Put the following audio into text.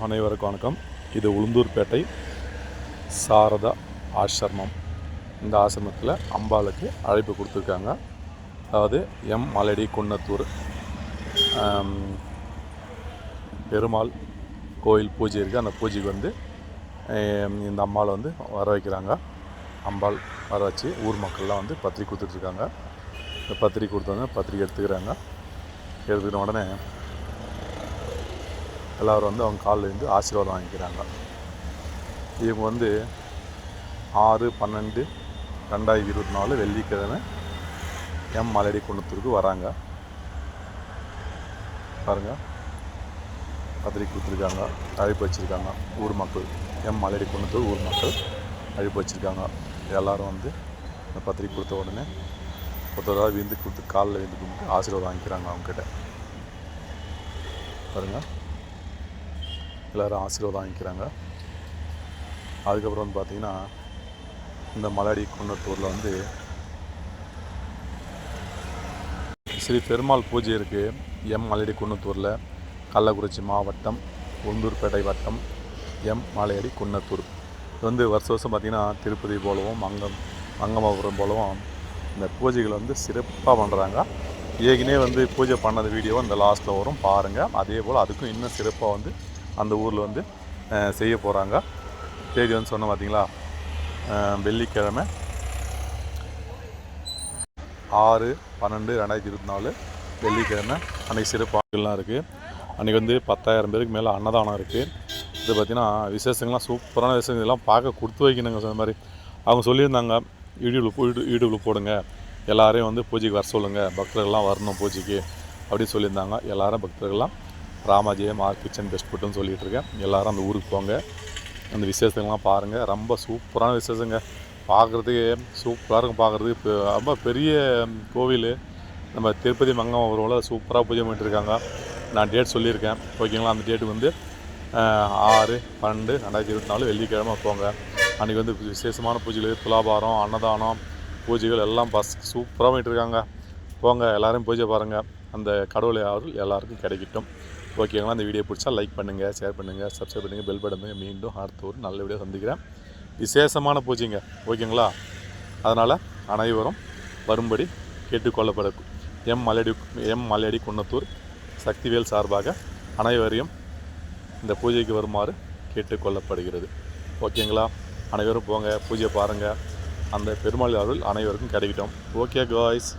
அனைவருக்கும் வணக்கம். இது உளுந்தூர்பேட்டை சாரதா ஆசிரமம். இந்த ஆசிரமத்தில் அம்பாளுக்கு அழைப்பு கொடுத்துருக்காங்க. அதாவது எம். மலடி குன்னத்தூர். பெருமாள் கோயில் பூஜை இருக்குது அந்த பூஜைக்கு வந்து இந்த அம்பாளை வந்து வர வைக்கிறாங்க. அம்பாள் வர வச்சு ஊர் மக்கள்லாம் வந்து பத்திரிக்கை கொடுத்துட்ருக்காங்க இந்த பத்திரிக்கை கொடுத்தவங்க பத்திரிக்கை எடுத்துக்கிறாங்க. எடுத்துக்கிட்ட உடனே எல்லோரும் வந்து அவங்க காலில் இருந்து ஆசீர்வாதம் வாங்கிக்கிறாங்க. இவங்க வந்து ஆறு பன்னெண்டு ரெண்டாயிரத்தி இருபத்தி நாலு வெள்ளிக்கிழமை எம் மலடி குன்னத்தூருக்கு வராங்க. பாருங்கள் பத்திரிக்கை கொடுத்துருக்காங்க அழைப்பு வச்சுருக்காங்க. ஊர் மக்கள். எம் மலடி குன்னத்தூர் ஊர் மக்கள் அழைப்பு வச்சுருக்காங்க. எல்லோரும் வந்து இந்த பத்திரிக்கை கொடுத்த உடனே ஒருத்தராக விந்து கொடுத்து காலில் விந்து கொடுத்து ஆசீர்வாதம் வாங்கிக்கிறாங்க அவங்கக்கிட்ட பாருங்கள் எல்லோரும் ஆசீர்வாதம் வாங்கிக்கிறாங்க. அதுக்கப்புறம் வந்து பார்த்திங்கன்னா இந்த மலாடி குன்னத்தூரில் வந்து ஸ்ரீ பெருமாள் பூஜை இருக்குது எம் மலையடி குன்னத்தூரில் கள்ளக்குறிச்சி மாவட்டம் உந்தூர்பேட்டை வட்டம் எம் மலையடி குன்னத்தூர் இது வந்து வருஷ வருஷம் பார்த்திங்கன்னா திருப்பதி போலவும் மங்கம் மங்கமாபுரம் போலவும் இந்த பூஜைகள் வந்து சிறப்பாக பண்ணுறாங்க ஏற்கனவே வந்து பூஜை பண்ணது வீடியோ இந்த லாஸ்ட்டில் வரும். பாருங்கள் அதே போல் அதுக்கும் இன்னும் சிறப்பாக வந்து அந்த ஊரில் வந்து செய்ய போகிறாங்க தேதி வந்து சொன்ன பார்த்தீங்களா வெள்ளிக்கிழமை ஆறு பன்னெண்டு ரெண்டாயிரத்தி இருபத்தி நாலு வெள்ளிக்கிழமை. அன்றைக்கி சிறப்பாகலாம் இருக்குது அன்றைக்கி வந்து பத்தாயிரம் பேருக்கு மேலே அன்னதானம் இருக்குது இது பார்த்திங்கன்னா விசேஷங்கள்லாம் சூப்பரான விசேஷம் இதெல்லாம் பார்க்க கொடுத்து வைக்கணுங்க சொன்ன மாதிரி. அவங்க சொல்லியிருந்தாங்க யூடியூப்பில் போ யூடியூப்பில் போடுங்க. எல்லாரையும் வந்து பூஜைக்கு வர சொல்லுங்கள் பக்தர்கள்லாம் வரணும் பூஜைக்கு. அப்படின்னு சொல்லியிருந்தாங்க. எல்லாரும் பக்தர்கள்லாம் ராமாஜெயம் ஆர் கிச்சன் பெஸ்ட் ஃபுட்டுன்னு சொல்லிகிட்டு இருக்கேன் எல்லோரும் அந்த ஊருக்கு போங்க. அந்த விசேஷங்கள்லாம் பாருங்கள் ரொம்ப சூப்பரான விசேஷங்க. பார்க்குறதுக்கு சூப்பராக இருக்கும் பார்க்குறதுக்கு இப்போ ரொம்ப பெரிய கோவில். நம்ம திருப்பதி மங்கம் ஊரில் சூப்பராக பூஜை பண்ணிட்டுருக்காங்க. நான் டேட் சொல்லியிருக்கேன். ஓகேங்களா? அந்த டேட்டு வந்து ஆறு பன்னெண்டு ரெண்டாயிரத்தி இருபத்தி நாலு வெள்ளிக்கிழமை போங்க. அன்றைக்கி வந்து விசேஷமான பூஜைகள் துலாபாரம் அன்னதானம் பூஜைகள் எல்லாம் பஸ் சூப்பராக பண்ணிட்டுருக்காங்க போங்க. எல்லோரும் பூஜை பாருங்கள் அந்த கடவுளை ஆறு எல்லாருக்கும் கிடைக்கட்டும். ஓகேங்களா அந்த வீடியோ பிடிச்சா லைக் பண்ணுங்கள் ஷேர் பண்ணுங்கள் சப்ஸ்கிரைப் பண்ணுங்கள் பெல் பட்டன் மீண்டும் அடுத்த ஒரு நல்ல வீடியோ சந்திக்கிறேன். விசேஷமான பூஜைங்க. ஓகேங்களா அதனால் அனைவரும் வரும்படி கேட்டுக்கொள்ளப்படும் எம் மலையடி எம் மலையடி குன்னத்தூர் சக்திவேல் சார்பாக அனைவரையும் இந்த பூஜைக்கு வருமாறு கேட்டுக்கொள்ளப்படுகிறது. ஓகேங்களா அனைவரும் போங்க பூஜை பாருங்கள் அந்த பெருமாள் அருள் அனைவருக்கும் கிடைக்கட்டும். Okay guys